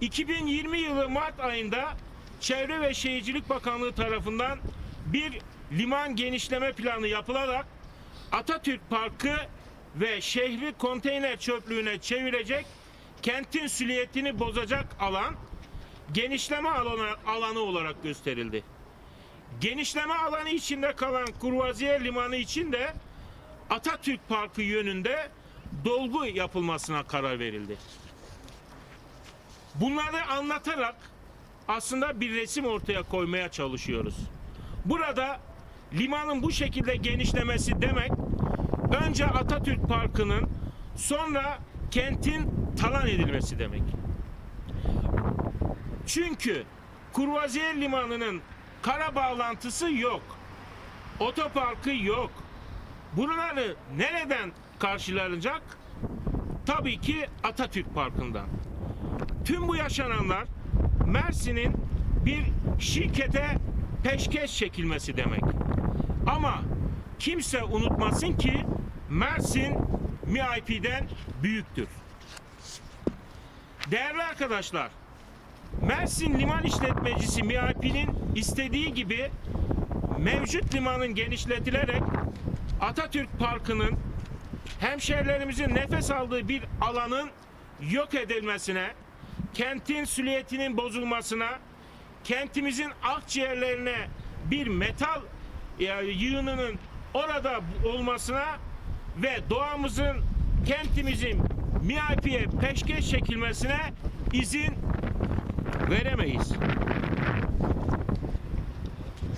2020 yılı Mart ayında Çevre ve Şehircilik Bakanlığı tarafından bir liman genişleme planı yapılarak Atatürk Parkı ve şehri konteyner çöplüğüne çevirecek, kentin süliyetini bozacak alan genişleme alanı, alanı olarak gösterildi. Genişleme alanı içinde kalan Kurvaziye Limanı için de Atatürk Parkı yönünde dolgu yapılmasına karar verildi. Bunları anlatarak aslında bir resim ortaya koymaya çalışıyoruz. Burada limanın bu şekilde genişlemesi demek önce Atatürk Parkı'nın sonra kentin talan edilmesi demek. Çünkü Kurvaziye Limanı'nın kara bağlantısı yok. Otoparkı yok. Bunları nereden karşılanacak? Tabii ki Atatürk Parkı'ndan. Tüm bu yaşananlar Mersin'in bir şirkete peşkeş çekilmesi demek. Ama kimse unutmasın ki Mersin MIP'den büyüktür. Değerli arkadaşlar, Mersin Liman İşletmecisi MIP'nin istediği gibi mevcut limanın genişletilerek Atatürk Parkı'nın hemşehrilerimizin nefes aldığı bir alanın yok edilmesine, kentin süliyetinin bozulmasına, kentimizin akciğerlerine bir metal e, yığınının orada olmasına ve doğamızın, kentimizin MIP'ye peşkeş çekilmesine izin veremeyiz.